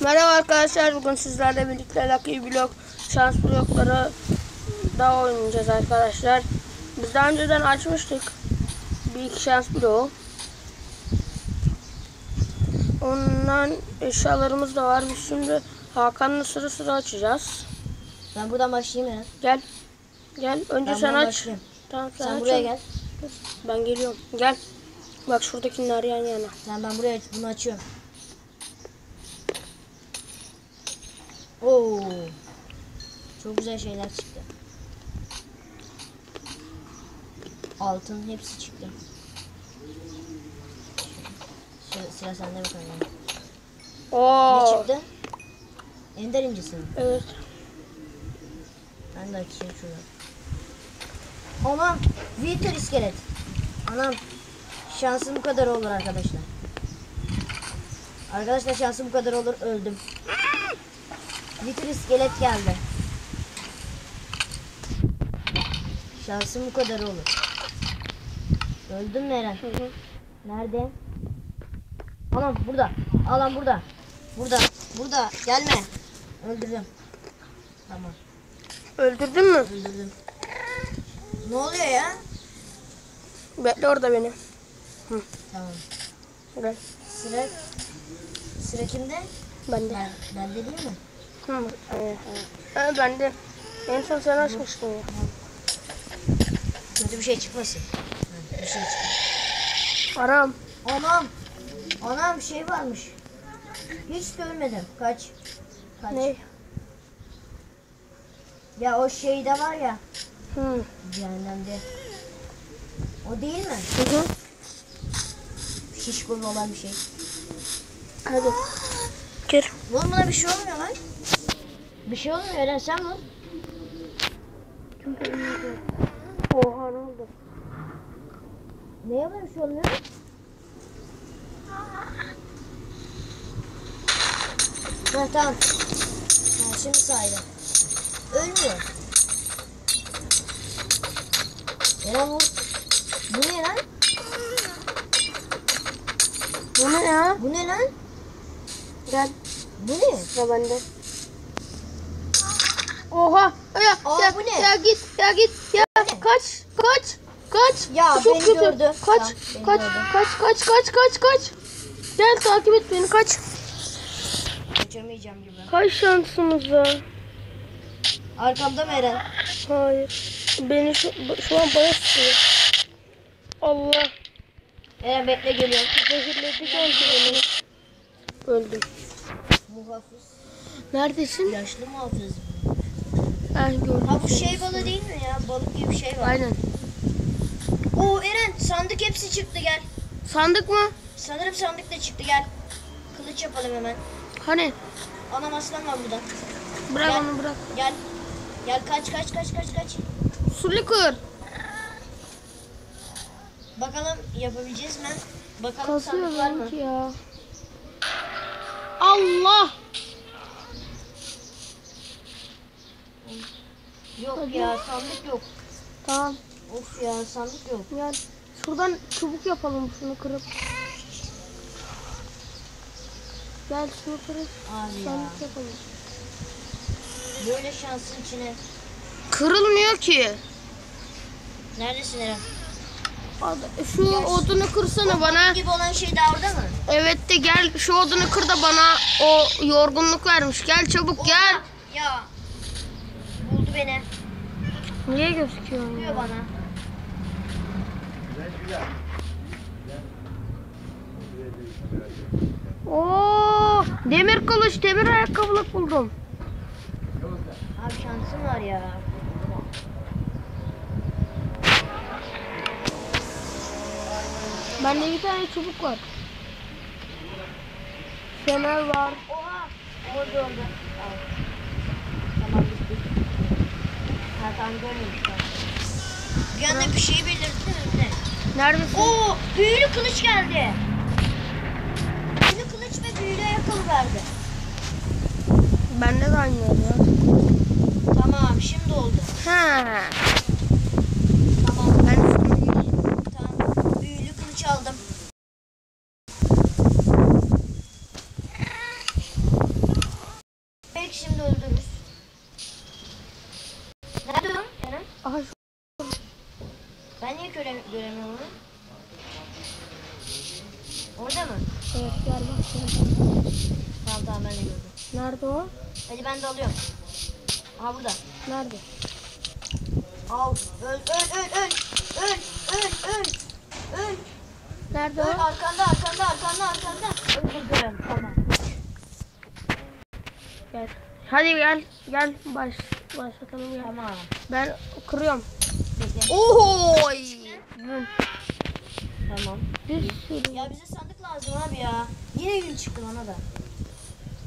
Merhaba arkadaşlar bugün sizlerle birlikte Lucky Block şans blokları da oynayacağız arkadaşlar. Biz daha önceden açmıştık bir iki şans bloğu. Ondan eşyalarımız da var. Biz şimdi Hakan'la sıra sıra açacağız. Ben buradan başlayayım ya. Gel. Gel. Önce Ben sen aç. başlayayım. Tamam sen, Sen aç buraya gel. Ben geliyorum. Gel. Bak şuradakiler yan yana. Tamam ben buraya bunu açıyorum. Oo. Çok güzel şeyler çıktı. Altın hepsi çıktı. Sıra, sıra sende bakalım. Ne Oo. çıktı? Ender incisi mi? Evet. Ben de açayım şunu. Anam Wither iskelet. Anam şansım bu kadar olur arkadaşlar. Arkadaşlar şansım bu kadar olur öldüm. Wither iskelet geldi. Şansım bu kadar olur. Öldüm mü Eren? Hı hı. Nerede? Anam burada. Alan burada. Burada. Burada. Gelme. Öldürdüm. Tamam. Öldürdün mü? Öldürdüm. Ne oluyor ya? Bekle orada beni. Tamam. Gel. Sıra sıra kimde? Ben de. Ben ben de değil mi? Hı. Evet. Ha, ben de. En son sen açmıştın ya. Kötü bir şey çıkmasın. Ha, bir şey çık. Aram. Anam. Anam şey varmış. Hiç görmedim. Kaç. Kaç. Ne? Ya o şeyde var ya. Hı. Cehennemde. O değil mi? Hı hı. Şişko olan bir şey. Hadi. Gir. Oğlum buna bir şey olmuyor lan. Bir şey olmuyor Eren sen mi? Oha ne oldu? Bir şey olmuyor? Ha tamam. Ha, şimdi saydı. Ölmüyor. Eren vur. Bu ne lan? Bu ne ya? Bu ne lan? Gel. Bu ne? Sıra bende. Oha. Ya, Aa, ya, bu ne? ya git ya git ya kaç kaç kaç. Ya, Çok beni kötü. gördü. Kaç Tamam, beni kaç gördü. kaç kaç kaç kaç kaç. Gel takip et beni kaç. Kaçamayacağım gibi. Kaç şansımız var? Arkamda mı Eren? Hayır. Beni şu, şu an bana sıkıyor. Allah. Eren bekle geliyorum. Zehirledi geldi beni. Öldüm. Muhafız. Neredesin? Yaşlı muhafız. Ben gördüm. Ha bu şey balığı değil mi ya? Balık gibi bir şey var. Aynen. Oo Eren sandık hepsi çıktı gel. Sandık mı? Sanırım sandık da çıktı gel. Kılıç yapalım hemen. Hani? Anam aslan var burada. Bırak Gel. onu bırak. Gel. Gel kaç kaç kaç kaç kaç. Slicker. Bakalım yapabileceğiz mi? Bakalım sandık var mı? Kasıyor ki ya. Allah. Yok Hadi. ya sandık yok. Tamam. Of ya sandık yok. Gel. Şuradan çubuk yapalım şunu kırıp. Gel şunu kırıp Abi ya. sandık yapalım. Böyle şansın içine. Kırılmıyor ki. Neredesin Eren? Şu odunu kırsana bana. gibi olan şey daha orada mı? Evet de gel şu odunu kır da bana o yorgunluk vermiş. Gel çabuk gel. Ya. Beni. Niye gözüküyor Diyor bana. Oo, demir kılıç, demir ayakkabılık buldum. Abi şansım var ya. Bende bir tane çubuk var. Fener var. Oha. Oldu. Al. Tamam bitti. Ben. Bir anda bir şey belirtti? Ne? Neredesin? Oo büyülü kılıç geldi. Büyülü kılıç ve büyülü ayakkabı verdi. Bende de aynı ya. Tamam şimdi oldu. Ha. göre göremiyorum. Orada mı? Evet gel bak. Tamam tamam ben de gördüm. Nerede o? Hadi ben de alıyorum. Aha burada. Nerede? Al. Öl öl öl öl. Öl öl öl. Öl. Nerede öl, o? Arkanda arkanda arkanda arkanda. Öldürürüm tamam. Gel. Hadi gel gel baş başlatalım ya. Tamam. Ben kırıyorum. Oho! Tamam. Bir sürü. Ya bize sandık lazım abi ya. Yine gün çıktı bana da.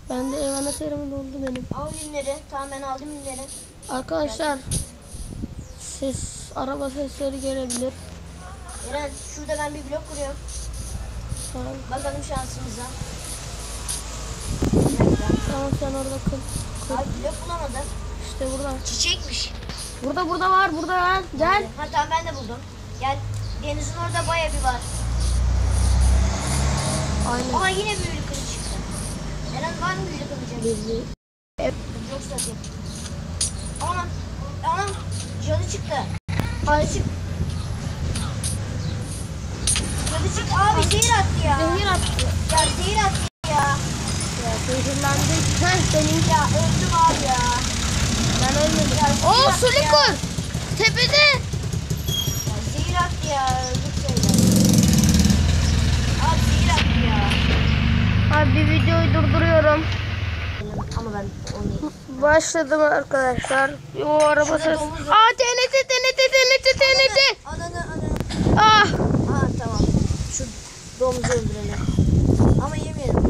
Ben de ev anahtarım doldu benim. Al günleri. Tamam ben aldım günleri. Arkadaşlar ses araba sesleri gelebilir. Eren şurada ben bir blok kuruyorum. Tamam, Bakalım şansımıza. Tamam sen orada kır. Abi blok bulamadım. İşte burada. Çiçekmiş. Burada burada var burada gel. Gel. Ha tamam ben de buldum. Gel. Denizin orada baya bir var. Aynen. Ama yine büyülü kılıç çıktı. Eren var mı büyülü kılıcın? Bizi. Yok zaten. Anam. Anam. Cadı çıktı. Cadı çıktı. Cadı çıktı. Abi zehir attı ya. Zehir attı. Ya zehir attı ya. Ya zehirlendik. Heh benim. Ya öldüm abi ya. Ben ölmedim. Ya Oo ya. Sulikur. Tepede. Ya. Abi zehir attı ya. Abi videoyu durduruyorum. Ama ben onu Başladım arkadaşlar. O araba ses. Aa TNT TNT TNT TNT. Ananı ananı. Ah. Aa tamam. Şu domuzu öldürelim. Ama yemeyelim.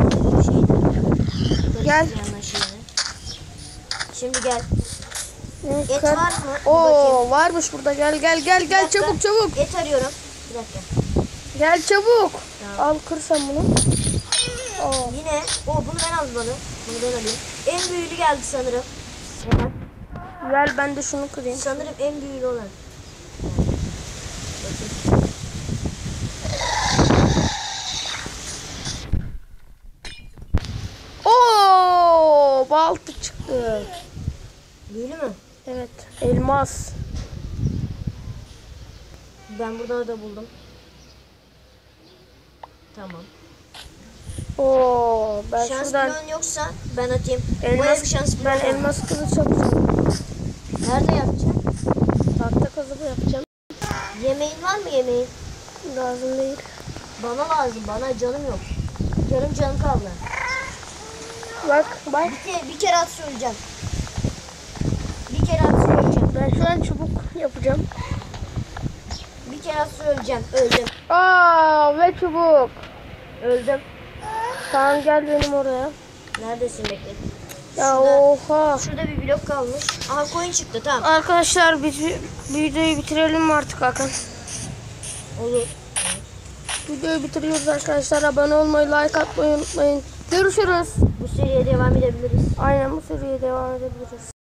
Şeydi. Gel. Şimdi gel. Et var mı? Oo varmış burada. Gel gel gel gel dakika. çabuk çabuk. Et arıyorum. Bir dakika. Gel çabuk. Tamam. Al kır sen bunu. Oo. Yine. O bunu ben aldım onu. Bunu ben alayım. En büyüğü geldi sanırım. Hemen. Gel ben de şunu kırayım. Sanırım en büyüğü olan. Oo baltı çıktı. Büyülü mü? Evet elmas. Ben burada da buldum. Tamam. Oo ben şans şuradan yoksa ben atayım. Elmas bir şans ben elmas kılıç yapacağım. Nerede yapacağım? Tahta kazıp yapacağım. Yemeğin var mı yemeğin? Lazım değil. Bana lazım. Bana canım yok. Yarım canım kaldı. Bak bak. Bir, kere, bir kere at söyleyeceğim. Kere at söyleyeceğim. Ben şu an çubuk yapacağım. Bir kere at söyleyeceğim. Öldüm. Aa ve çubuk. Öldüm. Tamam gel benim oraya. Neredesin bekle. Ya Şurada- oha. Şurada bir blok kalmış. Aha koyun çıktı tamam. Arkadaşlar biz videoyu bitirelim mi artık Hakan? Olur. Videoyu bitiriyoruz arkadaşlar. Abone olmayı, like atmayı unutmayın. Görüşürüz. Bu seriye devam edebiliriz. Aynen bu seriye devam edebiliriz.